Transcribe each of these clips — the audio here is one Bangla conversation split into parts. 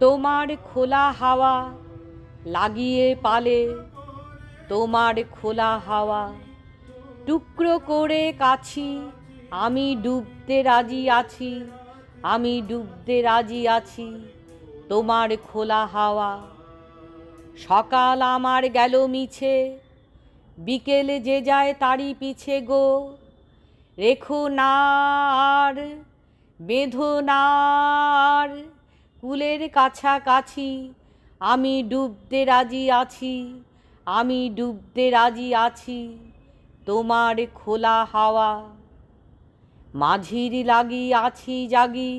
তোমার খোলা হাওয়া লাগিয়ে পালে, তোমার খোলা হাওয়া টুকরো করে কাছি, আমি ডুবতে রাজি আছি, আমি ডুবতে রাজি আছি, তোমার খোলা হাওয়া। সকাল আমার গেল মিছে, বিকেল যে যায় তারই পিছে গো। রেখো না আর, বেঁধো না আর কুলের কাছাকাছি। আমি ডুবতে রাজি আছি, আমি ডুবতে রাজি আছি, তোমার খোলা হাওয়া। মাঝির লাগি আছি জাগি,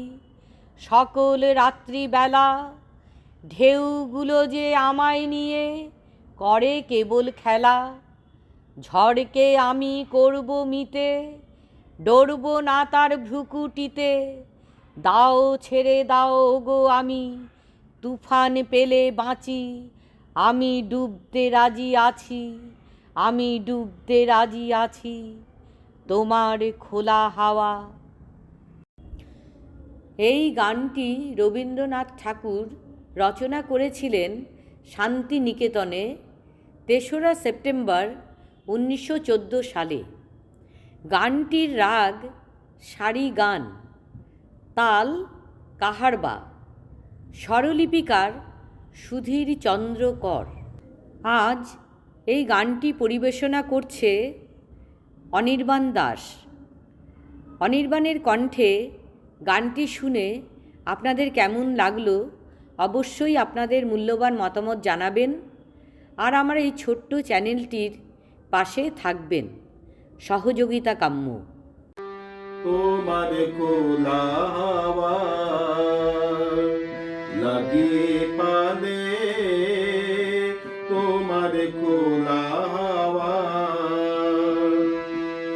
সকল রাত্রিবেলা। ঢেউগুলো যে আমায় নিয়ে করে কেবল খেলা। ঝড়কে আমি করব মিতে, ডরব না তার ভ্রুকুটিতে। দাও, ছেড়ে দাও গো আমি। তুফান পেলে বাঁচি। আমি ডুবতে রাজি আছি। আমি ডুবতে রাজি আছি। তোমার খোলা হাওয়া। এই গানটি রবীন্দ্রনাথ ঠাকুর রচনা করেছিলেন শান্তিনিকেতনে তেসরা সেপ্টেম্বর উনিশশো চোদ্দ সালে। গানটির রাগ সারি গান। তাল কাহারবা স্বরলিপিকার সুধীর চন্দ্র কর। আজ এই গানটি পরিবেশনা করছে অনির্বাণ দাস। অনির্বাণের কণ্ঠে গানটি শুনে আপনাদের কেমন লাগল অবশ্যই আপনাদের মূল্যবান মতামত জানাবেন আর আমার এই ছোট্ট চ্যানেলটির পাশে থাকবেন। সহযোগিতা কাম্য। তোমার কোলা হাওয়া লাগিয়ে পালে তোমার কোলা হাওয়া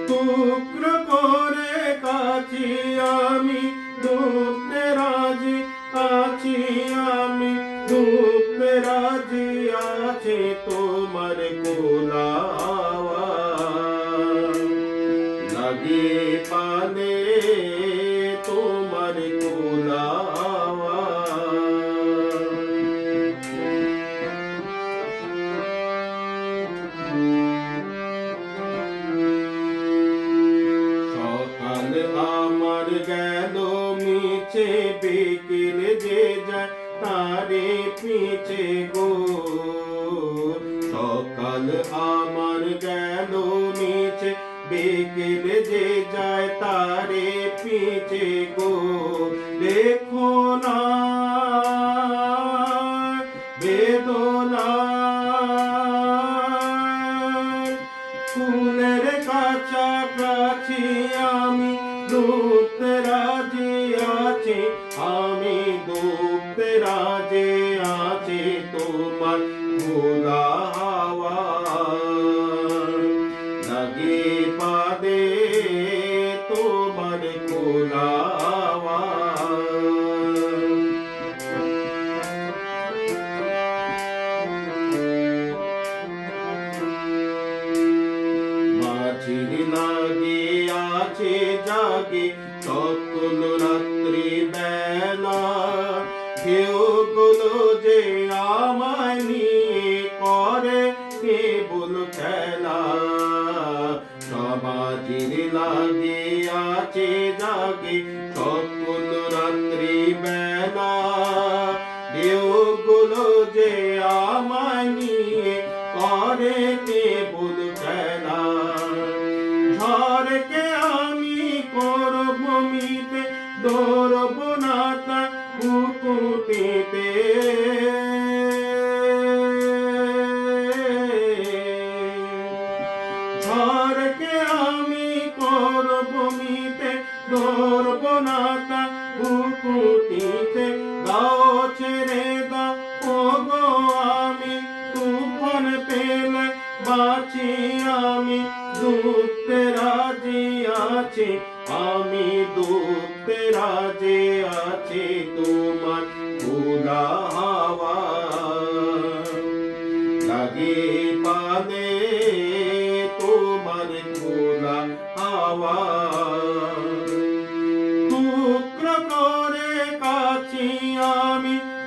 টুকরো করে কাছি বিকেল যে যায় তারে পিছে গো সকাল আমার গেল মিছে বিকেল যে যায় তারে পিছে গো দেখো না বেদনা ফুলের কাছাকাছি আমি তোমার খোলা হাওয়া লাগে পাদে তোমার খোলা মাঝির লাগে আছে জাগে সকল করে কেবল খেলা সমাজির লাগে আছে জাগে সকল রাত্রি বেলা। ঢেউগুলো যে আমায় নিয়ে করে কেবল খেলা ঝড়কে আমি করব দৌড়ব ঝড়কে আমি করব মিতে দৌড়ব না তা কুকুটিতে দাও ছেড়ে দাও ও গো আমি তুফান পেলে বাঁচি আমি ডুবতে রাজি আছি, আমি ডুবতে রাজি আছি তোমার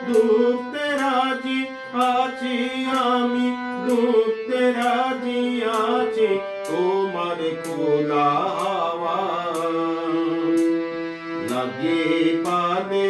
ডুবতে রাজি আছি আমি ডুবতে রাজি আছি তোমার খোলা লাগে পানে